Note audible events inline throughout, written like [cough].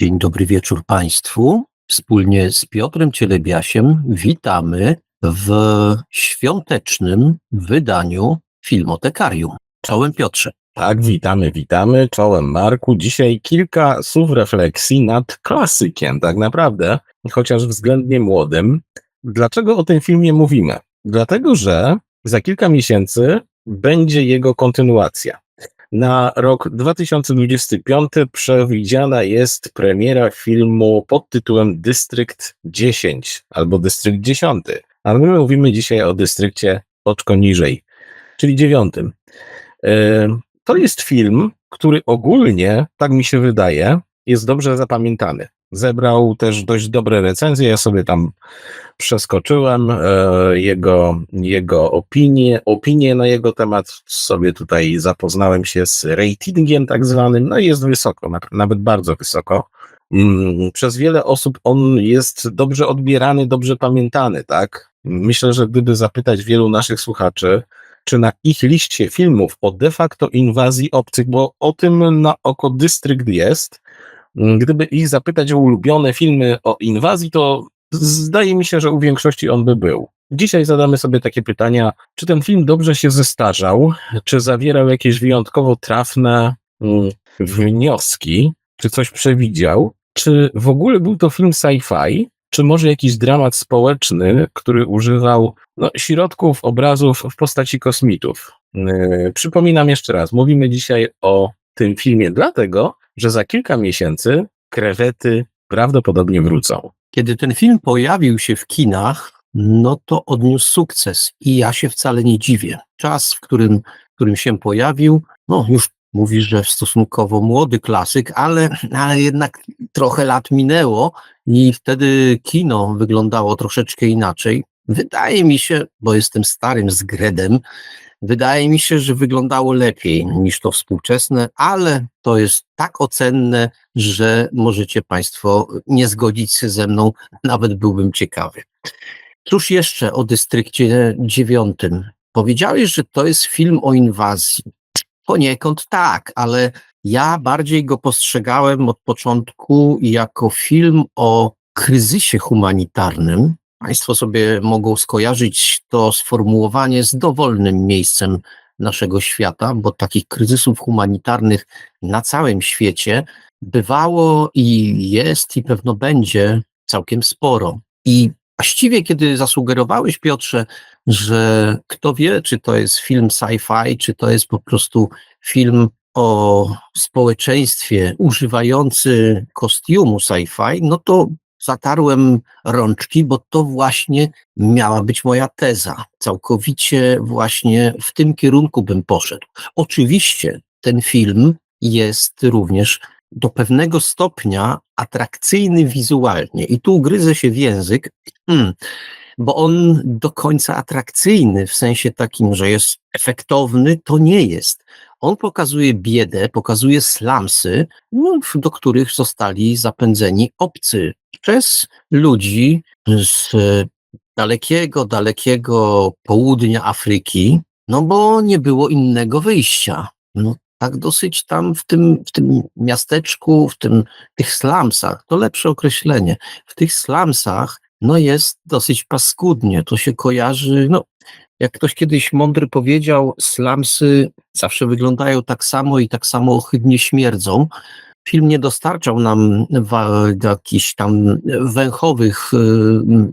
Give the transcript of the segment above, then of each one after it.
Dzień dobry wieczór Państwu. Wspólnie z Piotrem Cielebiasiem witamy w świątecznym wydaniu Filmotekarium. Czołem Piotrze. Tak, witamy, witamy. Czołem Marku. Dzisiaj kilka słów refleksji nad klasykiem, tak naprawdę, chociaż względnie młodym. Dlaczego o tym filmie mówimy? Dlatego, że za kilka miesięcy będzie jego kontynuacja. Na rok 2025 przewidziana jest premiera filmu pod tytułem Dystrykt 10 albo Dystrykt 10, ale my mówimy dzisiaj o dystrykcie oczko niżej, czyli dziewiątym. E, To jest film, który ogólnie, tak mi się wydaje, jest dobrze zapamiętany. Zebrał też dość dobre recenzje, ja sobie tam przeskoczyłem e, jego, jego opinie, opinie na jego temat, sobie tutaj zapoznałem się z ratingiem tak zwanym, no i jest wysoko, na- nawet bardzo wysoko. Mm, Przez wiele osób on jest dobrze odbierany, dobrze pamiętany, tak? Myślę, że gdyby zapytać wielu naszych słuchaczy, czy na ich liście filmów o de facto inwazji obcych, bo o tym na oko dystrykt jest, gdyby ich zapytać o ulubione filmy o inwazji, to zdaje mi się, że u większości on by był. Dzisiaj zadamy sobie takie pytania, czy ten film dobrze się zestarzał, czy zawierał jakieś wyjątkowo trafne mm, wnioski, czy coś przewidział, czy w ogóle był to film sci-fi, czy może jakiś dramat społeczny, który używał no, środków, obrazów w postaci kosmitów. Yy, przypominam jeszcze raz, mówimy dzisiaj o tym filmie dlatego, że za kilka miesięcy krewety prawdopodobnie wrócą. Kiedy ten film pojawił się w kinach, no to odniósł sukces i ja się wcale nie dziwię. Czas, w którym, w którym się pojawił, no już mówisz, że stosunkowo młody klasyk, ale, ale jednak trochę lat minęło i wtedy kino wyglądało troszeczkę inaczej. Wydaje mi się, bo jestem starym zgredem, wydaje mi się, że wyglądało lepiej niż to współczesne, ale to jest tak ocenne, że możecie Państwo nie zgodzić się ze mną, nawet byłbym ciekawy. Cóż jeszcze o dystrykcie dziewiątym? Powiedziałeś, że to jest film o inwazji. Poniekąd tak, ale ja bardziej go postrzegałem od początku jako film o kryzysie humanitarnym. Państwo sobie mogą skojarzyć to sformułowanie z dowolnym miejscem naszego świata, bo takich kryzysów humanitarnych na całym świecie bywało i jest i pewno będzie całkiem sporo. I właściwie, kiedy zasugerowałeś, Piotrze, że kto wie, czy to jest film sci-fi, czy to jest po prostu film o społeczeństwie używający kostiumu sci-fi, no to zatarłem rączki, bo to właśnie miała być moja teza. Całkowicie właśnie w tym kierunku bym poszedł. Oczywiście ten film jest również do pewnego stopnia atrakcyjny wizualnie. I tu gryzę się w język, hmm, bo on do końca atrakcyjny, w sensie takim, że jest efektowny, to nie jest. On pokazuje biedę, pokazuje slumsy, no, do których zostali zapędzeni obcy. Przez ludzi z dalekiego, dalekiego południa Afryki, no bo nie było innego wyjścia. No, tak dosyć tam w tym, w tym miasteczku, w tym, tych slumsach, to lepsze określenie, w tych slumsach no jest dosyć paskudnie, to się kojarzy, no jak ktoś kiedyś mądry powiedział, slumsy zawsze wyglądają tak samo i tak samo ohydnie śmierdzą. Film nie dostarczał nam jakichś tam węchowych y,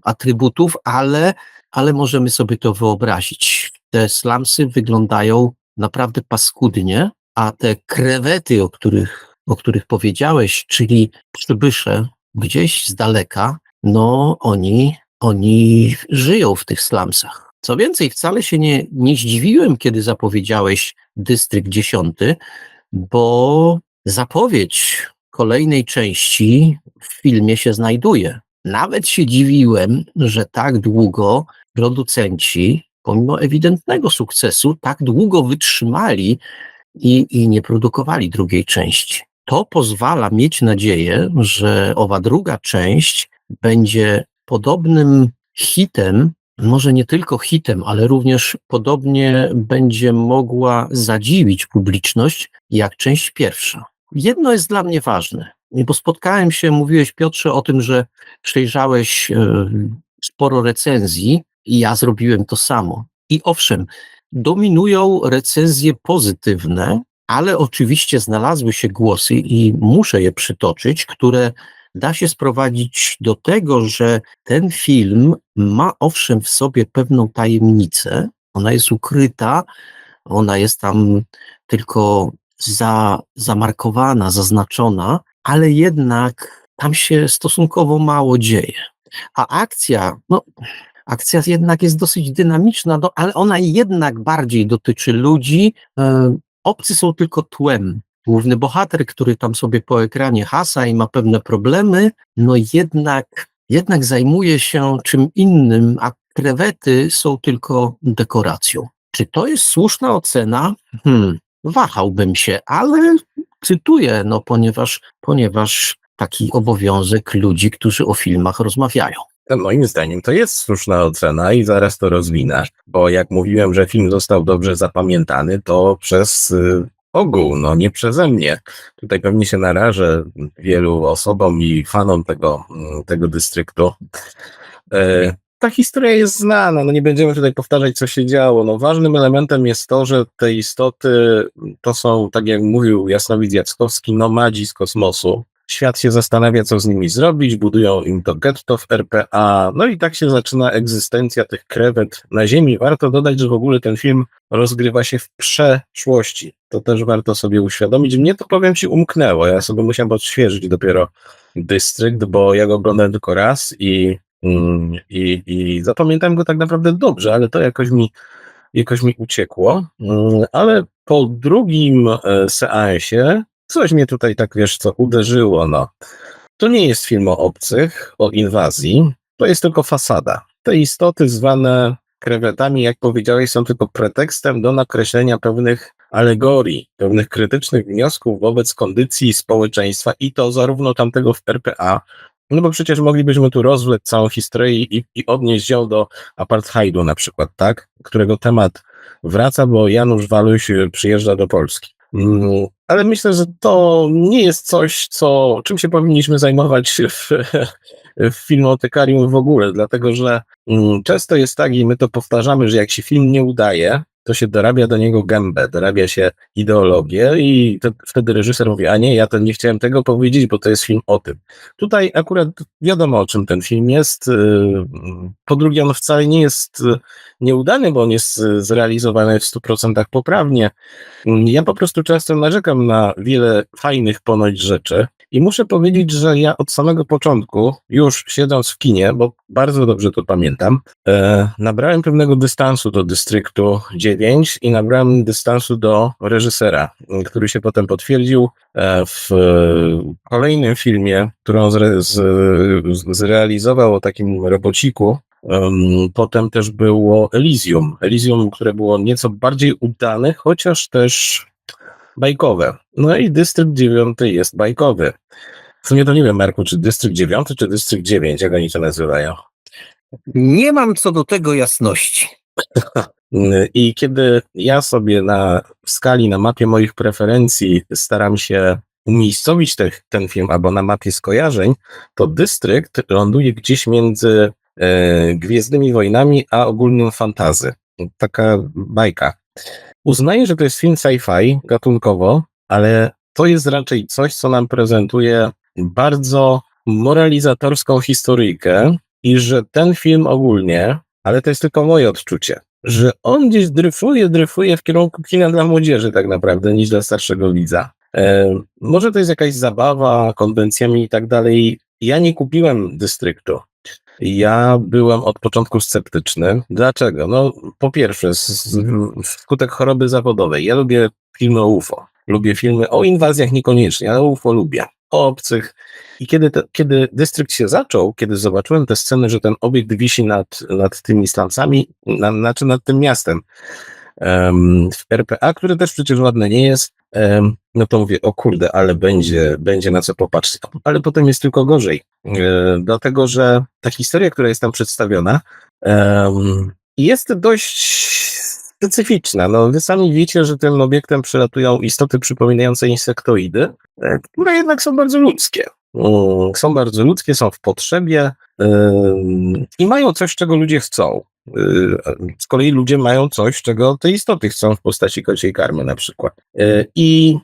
atrybutów, ale, ale możemy sobie to wyobrazić. Te slumsy wyglądają naprawdę paskudnie, a te krewety, o których, o których powiedziałeś, czyli przybysze gdzieś z daleka, no oni, oni żyją w tych slumsach. Co więcej, wcale się nie, nie zdziwiłem, kiedy zapowiedziałeś Dystrykt 10, bo zapowiedź kolejnej części w filmie się znajduje. Nawet się dziwiłem, że tak długo producenci, pomimo ewidentnego sukcesu, tak długo wytrzymali i, i nie produkowali drugiej części. To pozwala mieć nadzieję, że owa druga część będzie podobnym hitem, może nie tylko hitem, ale również podobnie będzie mogła zadziwić publiczność jak część pierwsza. Jedno jest dla mnie ważne. bo spotkałem się, mówiłeś Piotrze o tym, że przejrzałeś e, sporo recenzji i ja zrobiłem to samo. I owszem, dominują recenzje pozytywne, ale oczywiście znalazły się głosy i muszę je przytoczyć, które da się sprowadzić do tego, że ten film ma owszem w sobie pewną tajemnicę, ona jest ukryta, ona jest tam tylko za, zamarkowana, zaznaczona, ale jednak tam się stosunkowo mało dzieje. A akcja, no, akcja jednak jest dosyć dynamiczna, no, ale ona jednak bardziej dotyczy ludzi. E, obcy są tylko tłem. Główny bohater, który tam sobie po ekranie hasa i ma pewne problemy, no jednak, jednak zajmuje się czym innym, a krewety są tylko dekoracją. Czy to jest słuszna ocena? Hmm, wahałbym się, ale cytuję, no ponieważ, ponieważ taki obowiązek ludzi, którzy o filmach rozmawiają. Moim zdaniem to jest słuszna ocena i zaraz to rozwinę, bo jak mówiłem, że film został dobrze zapamiętany, to przez y, ogół, no nie przeze mnie. Tutaj pewnie się narażę wielu osobom i fanom tego, mm, tego dystryktu. E, ta historia jest znana, no nie będziemy tutaj powtarzać, co się działo. No ważnym elementem jest to, że te istoty to są, tak jak mówił Jasnowidz Jackowski, nomadzi z kosmosu. Świat się zastanawia, co z nimi zrobić, budują im to getto w RPA, no i tak się zaczyna egzystencja tych krewet na Ziemi. Warto dodać, że w ogóle ten film rozgrywa się w przeszłości. To też warto sobie uświadomić. Mnie to, powiem Ci, umknęło. Ja sobie musiałem odświeżyć dopiero dystrykt, bo ja go oglądałem tylko raz i Mm, I, I zapamiętałem go tak naprawdę dobrze, ale to jakoś mi, jakoś mi uciekło. Mm, ale po drugim e, seansie coś mnie tutaj tak, wiesz co, uderzyło. No. To nie jest film o obcych, o inwazji, to jest tylko fasada. Te istoty zwane krewetami, jak powiedziałeś, są tylko pretekstem do nakreślenia pewnych alegorii, pewnych krytycznych wniosków wobec kondycji społeczeństwa i to zarówno tamtego w RPA, no bo przecież moglibyśmy tu rozwlec całą historię i, i odnieść ją do apartheidu na przykład, tak? Którego temat wraca, bo Janusz Waluś przyjeżdża do Polski. Ale myślę, że to nie jest coś, co, czym się powinniśmy zajmować w, w filmotekarium w ogóle, dlatego że mm, często jest tak i my to powtarzamy, że jak się film nie udaje, to się dorabia do niego gębę, dorabia się ideologię i wtedy reżyser mówi, a nie, ja to nie chciałem tego powiedzieć, bo to jest film o tym. Tutaj akurat wiadomo, o czym ten film jest. Y, po drugie, on wcale nie jest y, nieudany, bo on jest y, zrealizowany w 100% poprawnie. Ja po prostu często narzekam na wiele fajnych ponoć rzeczy, i muszę powiedzieć, że ja od samego początku, już siedząc w kinie, bo bardzo dobrze to pamiętam, e, nabrałem pewnego dystansu do Dystryktu 9 i nabrałem dystansu do reżysera, który się potem potwierdził e, w kolejnym filmie, którą zre, z, zrealizował o takim robociku, Potem też było Elysium. Elysium, które było nieco bardziej udane, chociaż też bajkowe. No i dystrykt 9 jest bajkowy. W sumie to nie wiem, Marku, czy dystrykt 9, czy dystrykt 9, jak oni to nazywają. Nie mam co do tego jasności. I kiedy ja sobie na skali, na mapie moich preferencji staram się umiejscowić te, ten film albo na mapie skojarzeń, to dystrykt ląduje gdzieś między e, Gwiezdnymi Wojnami a ogólnym fantazy. Taka bajka. Uznaję, że to jest film sci-fi gatunkowo, ale to jest raczej coś, co nam prezentuje bardzo moralizatorską historyjkę i że ten film ogólnie, ale to jest tylko moje odczucie, że on gdzieś dryfuje, dryfuje w kierunku kina dla młodzieży tak naprawdę, niż dla starszego widza. E, może to jest jakaś zabawa konwencjami i tak dalej. Ja nie kupiłem dystryktu. Ja byłem od początku sceptyczny. Dlaczego? No, po pierwsze, wskutek choroby zawodowej. Ja lubię filmy o UFO. Lubię filmy o inwazjach niekoniecznie, ale UFO lubię. O obcych. I kiedy, te, kiedy dystrykt się zaczął, kiedy zobaczyłem tę scenę, że ten obiekt wisi nad, nad tymi stancami, na, znaczy nad tym miastem, um, w RPA, które też przecież ładne nie jest, um, no to mówię, o kurde, ale będzie, będzie na co popatrzeć. Ale potem jest tylko gorzej, e, dlatego że ta historia, która jest tam przedstawiona, um, jest dość specyficzna. No, wy sami wiecie, że tym obiektem przylatują istoty przypominające insektoidy, e, które jednak są bardzo ludzkie. Mm, Są bardzo ludzkie, są w potrzebie i mają coś, czego ludzie chcą. Yy, Z kolei ludzie mają coś, czego te istoty chcą w postaci kociej karmy na przykład. Yy, I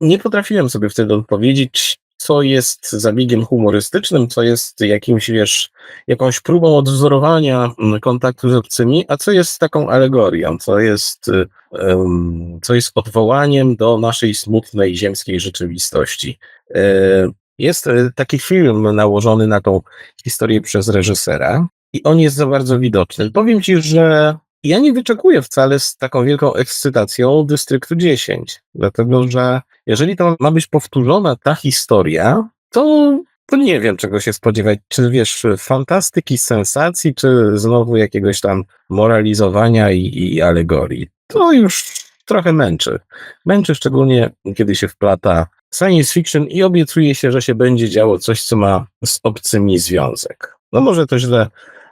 nie potrafiłem sobie wtedy odpowiedzieć, co jest zabiegiem humorystycznym, co jest jakimś, wiesz, jakąś próbą odwzorowania mm, kontaktu z obcymi, a co jest taką alegorią, co jest, em, co jest odwołaniem do naszej smutnej ziemskiej rzeczywistości. E, Jest e, taki film nałożony na tą historię przez reżysera i on jest za bardzo widoczny. Powiem ci, że ja nie wyczekuję wcale z taką wielką ekscytacją Dystryktu 10, dlatego że jeżeli to ma być powtórzona ta historia, to, to nie wiem czego się spodziewać. Czy wiesz, fantastyki, sensacji, czy znowu jakiegoś tam moralizowania i, i alegorii. To już trochę męczy. Męczy szczególnie, kiedy się wplata science fiction i obiecuje się, że się będzie działo coś, co ma z obcymi związek. No może to źle,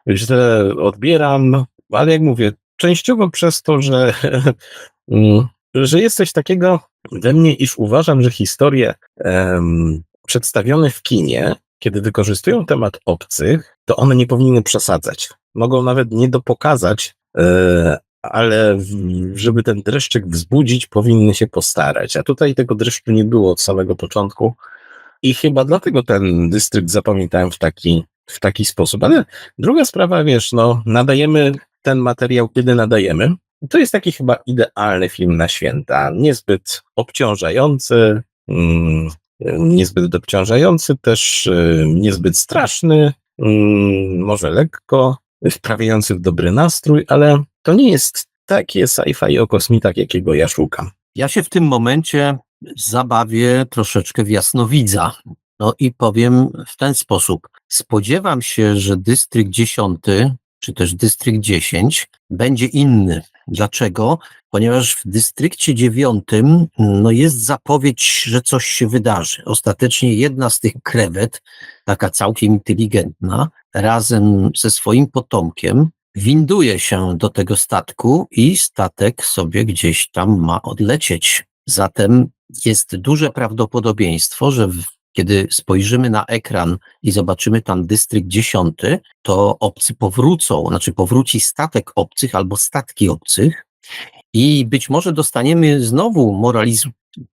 źle odbieram, ale jak mówię, częściowo przez to, że, [laughs] mm, że jest coś takiego we mnie, iż uważam, że historie em, przedstawione w kinie, kiedy wykorzystują temat obcych, to one nie powinny przesadzać. Mogą nawet nie dopokazać, e, ale żeby ten dreszczyk wzbudzić, powinny się postarać. A tutaj tego dreszczu nie było od samego początku. I chyba dlatego ten dystrykt zapamiętałem w taki, w taki sposób. Ale druga sprawa, wiesz, no, nadajemy ten materiał, kiedy nadajemy. To jest taki chyba idealny film na święta. Niezbyt obciążający, mm, niezbyt obciążający, też y, niezbyt straszny, mm, może lekko, wprawiający w dobry nastrój, ale to nie jest takie sci-fi o kosmitach, jakiego ja szukam. Ja się w tym momencie zabawię troszeczkę w jasnowidza. No i powiem w ten sposób. Spodziewam się, że dystrykt 10, czy też dystrykt 10 będzie inny. Dlaczego? Ponieważ w dystrykcie 9 no jest zapowiedź, że coś się wydarzy. Ostatecznie jedna z tych krewet, taka całkiem inteligentna, razem ze swoim potomkiem winduje się do tego statku i statek sobie gdzieś tam ma odlecieć. Zatem jest duże prawdopodobieństwo, że kiedy spojrzymy na ekran i zobaczymy tam dystrykt 10, to obcy powrócą, znaczy powróci statek obcych albo statki obcych i być może dostaniemy znowu moralizm.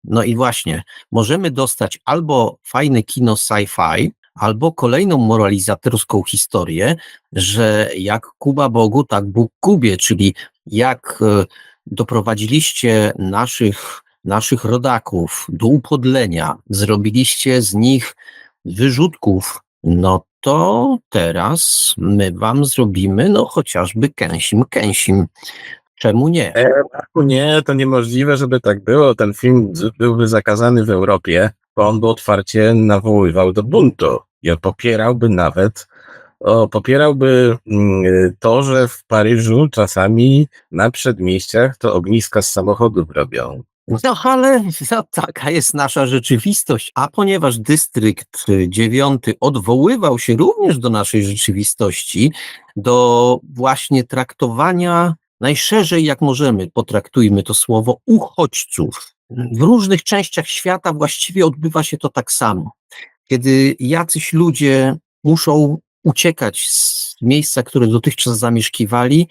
No i właśnie, możemy dostać albo fajne kino sci-fi, albo kolejną moralizatorską historię, że jak Kuba Bogu, tak Bóg Kubie, czyli jak e, doprowadziliście naszych, naszych rodaków do upodlenia, zrobiliście z nich wyrzutków, no to teraz my wam zrobimy, no chociażby kęsim, kęsim. Czemu nie? E, nie, to niemożliwe, żeby tak było. Ten film byłby zakazany w Europie, bo on by otwarcie nawoływał do buntu. I popierałby nawet, o, popierałby mm, to, że w Paryżu czasami na przedmieściach to ogniska z samochodów robią. No ale no, taka jest nasza rzeczywistość, a ponieważ dystrykt dziewiąty odwoływał się również do naszej rzeczywistości, do właśnie traktowania najszerzej jak możemy, potraktujmy to słowo, uchodźców. W różnych częściach świata właściwie odbywa się to tak samo. Kiedy jacyś ludzie muszą uciekać z miejsca, które dotychczas zamieszkiwali,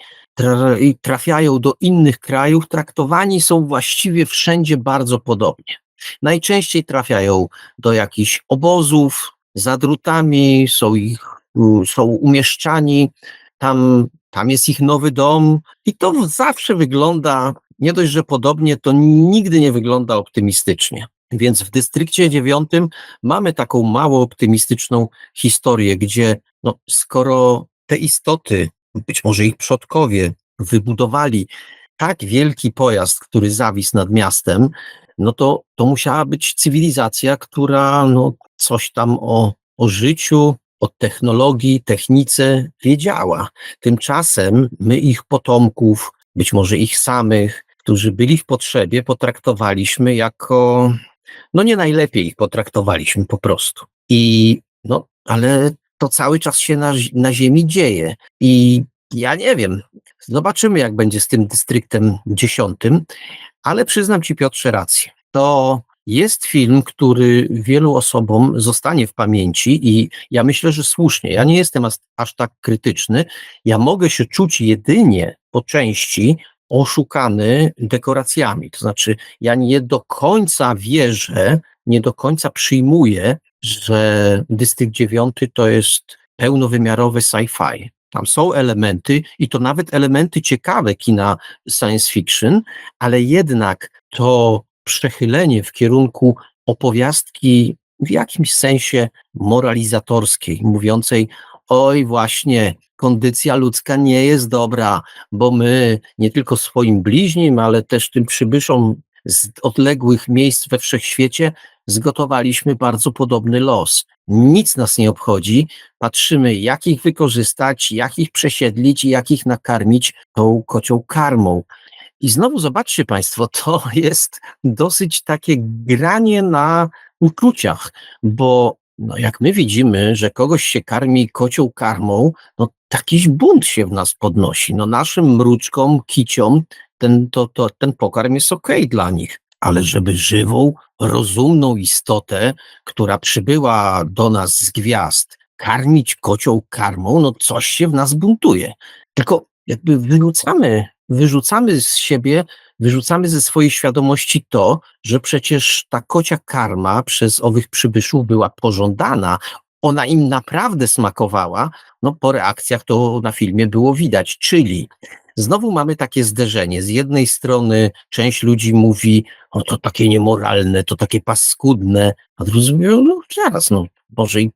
trafiają do innych krajów, traktowani są właściwie wszędzie bardzo podobnie. Najczęściej trafiają do jakichś obozów za drutami, są, ich, są umieszczani, tam, tam jest ich nowy dom i to zawsze wygląda, nie dość, że podobnie, to nigdy nie wygląda optymistycznie. Więc w dystrykcie dziewiątym mamy taką mało optymistyczną historię, gdzie no, skoro te istoty, być może ich przodkowie, wybudowali tak wielki pojazd, który zawisł nad miastem, no to, to musiała być cywilizacja, która no, coś tam o, o życiu, o technologii, technice wiedziała. Tymczasem my ich potomków, być może ich samych, którzy byli w potrzebie, potraktowaliśmy jako, no nie najlepiej ich potraktowaliśmy po prostu. I no, ale to cały czas się na, na Ziemi dzieje. I ja nie wiem. Zobaczymy, jak będzie z tym dystryktem dziesiątym, ale przyznam ci, Piotrze, rację. To jest film, który wielu osobom zostanie w pamięci i ja myślę, że słusznie. Ja nie jestem aż, aż tak krytyczny. Ja mogę się czuć jedynie po części oszukany dekoracjami. To znaczy, ja nie do końca wierzę, nie do końca przyjmuję, że Dystrykt Dziewiąty to jest pełnowymiarowy sci-fi. Tam są elementy i to nawet elementy ciekawe kina science fiction, ale jednak to przechylenie w kierunku opowiastki w jakimś sensie moralizatorskiej, mówiącej oj właśnie, kondycja ludzka nie jest dobra, bo my nie tylko swoim bliźnim, ale też tym przybyszom z odległych miejsc we wszechświecie zgotowaliśmy bardzo podobny los. Nic nas nie obchodzi, patrzymy jak ich wykorzystać, jak ich przesiedlić i jak ich nakarmić tą kocią karmą. I znowu zobaczcie Państwo, [laughs] to jest dosyć takie granie na uczuciach, bo no jak my widzimy, że kogoś się karmi kocią karmą, no jakiś bunt się w nas podnosi. No naszym mruczkom, kiciom ten, to, to, ten pokarm jest okej dla nich, ale żeby żywą, rozumną istotę, która przybyła do nas z gwiazd, karmić kocią karmą, no coś się w nas buntuje. Tylko jakby wyrzucamy, wyrzucamy z siebie, wyrzucamy ze swojej świadomości to, że przecież ta kocia karma przez owych przybyszów była pożądana, ona im naprawdę smakowała, no po reakcjach to na filmie było widać, czyli znowu mamy takie zderzenie. Z jednej strony część ludzi mówi, o to takie niemoralne, to takie paskudne, a drudzy mówią, no zaraz, no może i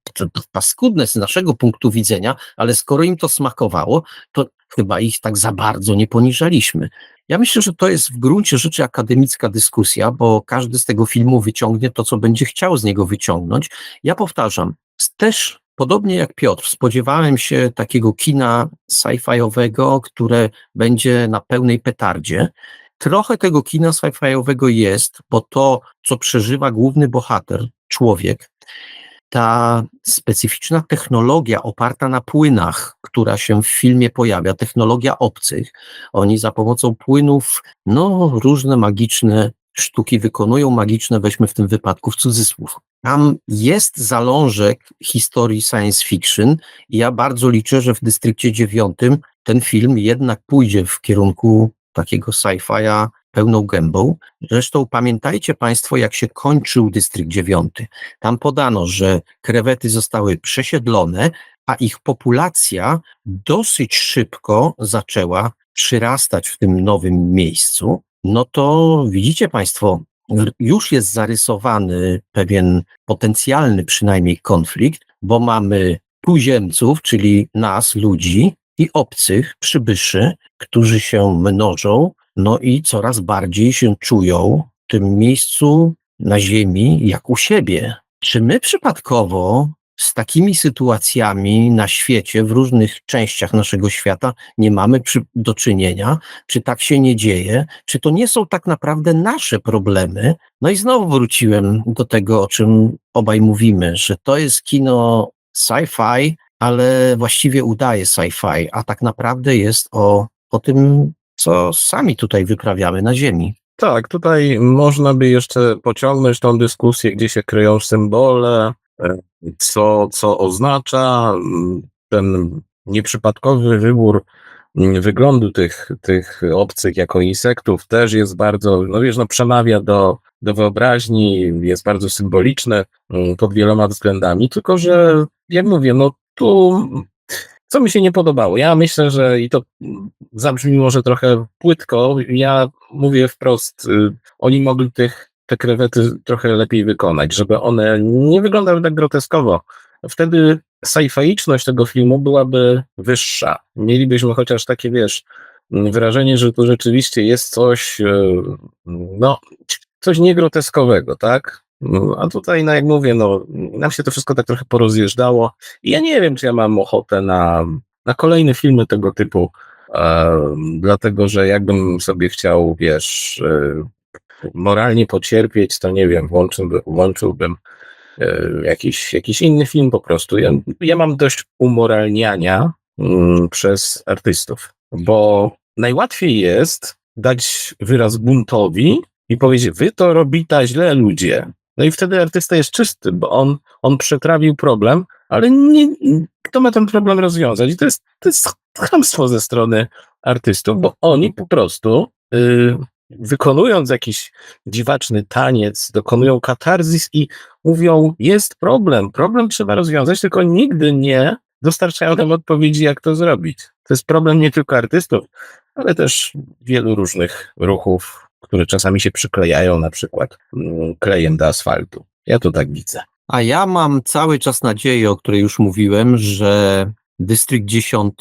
paskudne z naszego punktu widzenia, ale skoro im to smakowało, to chyba ich tak za bardzo nie poniżaliśmy. Ja myślę, że to jest w gruncie rzeczy akademicka dyskusja, bo każdy z tego filmu wyciągnie to, co będzie chciał z niego wyciągnąć. Ja powtarzam, też podobnie jak Piotr, spodziewałem się takiego kina sci-fiowego, które będzie na pełnej petardzie. Trochę tego kina sci-fiowego jest, bo to, co przeżywa główny bohater, człowiek, ta specyficzna technologia oparta na płynach, która się w filmie pojawia, technologia obcych, oni za pomocą płynów, no, różne magiczne sztuki wykonują, magiczne weźmy w tym wypadku w cudzysłów. Tam jest zalążek historii science fiction i ja bardzo liczę, że w Dystrykcie Dziewiątym ten film jednak pójdzie w kierunku takiego sci-fi'a pełną gębą. Zresztą pamiętajcie Państwo, jak się kończył Dystrykt Dziewiąty. Tam podano, że krewety zostały przesiedlone, a ich populacja dosyć szybko zaczęła przyrastać w tym nowym miejscu. No to widzicie Państwo, już jest zarysowany pewien potencjalny przynajmniej konflikt, bo mamy tuziemców, czyli nas, ludzi, i obcych przybyszy, którzy się mnożą, no i coraz bardziej się czują w tym miejscu na ziemi jak u siebie. Czy my przypadkowo z takimi sytuacjami na świecie, w różnych częściach naszego świata nie mamy przy, do czynienia? Czy tak się nie dzieje? Czy to nie są tak naprawdę nasze problemy? No i znowu wróciłem do tego, o czym obaj mówimy, że to jest kino sci-fi, ale właściwie udaje sci-fi, a tak naprawdę jest o, o tym, co sami tutaj wyprawiamy na Ziemi. Tak, tutaj można by jeszcze pociągnąć tą dyskusję, gdzie się kryją symbole, co, co oznacza mm, ten nieprzypadkowy wybór mm, wyglądu tych, tych obcych jako insektów też jest bardzo, no wiesz, no przemawia do, do wyobraźni, jest bardzo symboliczne mm, pod wieloma względami, tylko że, jak mówię, no tu co mi się nie podobało? Ja myślę, że i to zabrzmi może trochę płytko, ja mówię wprost, y, oni mogli tych, te krewety trochę lepiej wykonać, żeby one nie wyglądały tak groteskowo. Wtedy sci tego filmu byłaby wyższa. Mielibyśmy chociaż takie, wiesz, wrażenie, że to rzeczywiście jest coś, y, no, coś niegroteskowego, tak? A tutaj, no jak mówię, no, nam się to wszystko tak trochę porozjeżdżało i ja nie wiem, czy ja mam ochotę na, na kolejne filmy tego typu, e, dlatego, że jakbym sobie chciał, wiesz, e, moralnie pocierpieć, to nie wiem, włączyłbym, włączyłbym e, jakiś, jakiś inny film po prostu. Ja, ja mam dość umoralniania mm, przez artystów. Bo najłatwiej jest dać wyraz buntowi i powiedzieć, wy to robita źle ludzie. No i wtedy artysta jest czysty, bo on, on przetrawił problem, ale nie, kto ma ten problem rozwiązać? I to jest, to jest chamstwo ze strony artystów, bo oni po prostu y, wykonując jakiś dziwaczny taniec, dokonują katarzis i mówią, jest problem, problem trzeba rozwiązać, tylko nigdy nie dostarczają nam odpowiedzi, jak to zrobić. To jest problem nie tylko artystów, ale też wielu różnych ruchów, które czasami się przyklejają, na przykład mm, klejem do asfaltu. Ja to tak widzę. A ja mam cały czas nadzieję, o której już mówiłem, że dystrykt 10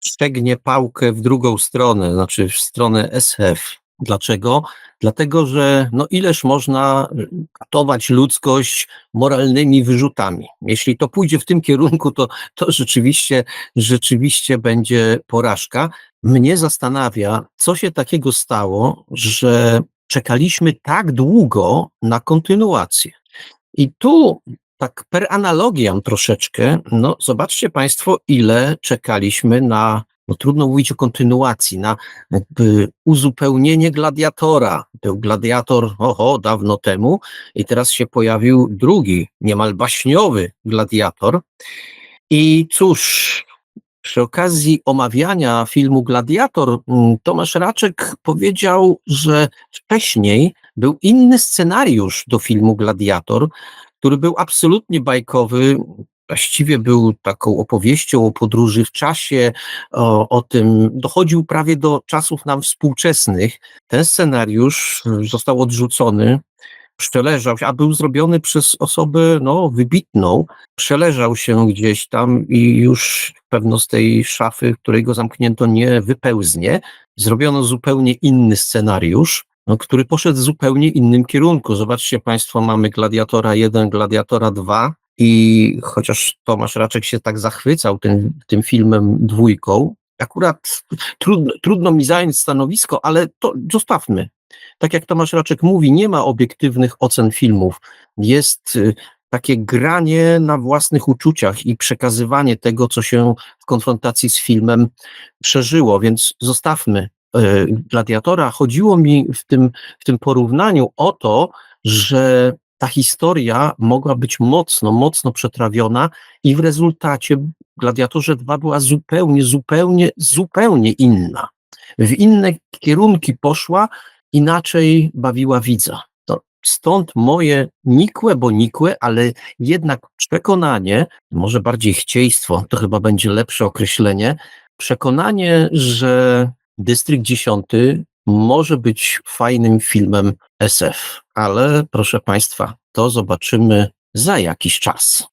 przegnie pałkę w drugą stronę, znaczy w stronę SF. Dlaczego? Dlatego, że no ileż można katować ludzkość moralnymi wyrzutami. Jeśli to pójdzie w tym kierunku, to, to rzeczywiście, rzeczywiście będzie porażka. Mnie zastanawia, co się takiego stało, że czekaliśmy tak długo na kontynuację. I tu tak per analogiam troszeczkę, no zobaczcie Państwo, ile czekaliśmy na, no trudno mówić o kontynuacji, na jakby uzupełnienie gladiatora. Był gladiator, oho, dawno temu i teraz się pojawił drugi, niemal baśniowy gladiator. I cóż, przy okazji omawiania filmu Gladiator, mm, Tomasz Raczek powiedział, że wcześniej był inny scenariusz do filmu Gladiator, który był absolutnie bajkowy. Właściwie był taką opowieścią o podróży w czasie, o, o tym, dochodził prawie do czasów nam współczesnych. Ten scenariusz został odrzucony, przeleżał się, a był zrobiony przez osobę no, wybitną, przeleżał się gdzieś tam i już pewno z tej szafy, której go zamknięto, nie wypełznie. Zrobiono zupełnie inny scenariusz, no, który poszedł w zupełnie innym kierunku. Zobaczcie Państwo, mamy Gladiatora 1, Gladiatora 2 i chociaż Tomasz Raczek się tak zachwycał tym, tym filmem dwójką, akurat trudno, trudno mi zająć stanowisko, ale to zostawmy. Tak jak Tomasz Raczek mówi, nie ma obiektywnych ocen filmów. Jest y, takie granie na własnych uczuciach i przekazywanie tego, co się w konfrontacji z filmem przeżyło, więc zostawmy y, Gladiatora. Chodziło mi w tym, w tym porównaniu o to, że ta historia mogła być mocno, mocno przetrawiona i w rezultacie Gladiatorze 2 była zupełnie, zupełnie, zupełnie inna. W inne kierunki poszła, inaczej bawiła widza. To stąd moje nikłe, bo nikłe, ale jednak przekonanie, może bardziej chcieństwo, to chyba będzie lepsze określenie, przekonanie, że Dystrykt 10 może być fajnym filmem SF, ale proszę Państwa, to zobaczymy za jakiś czas.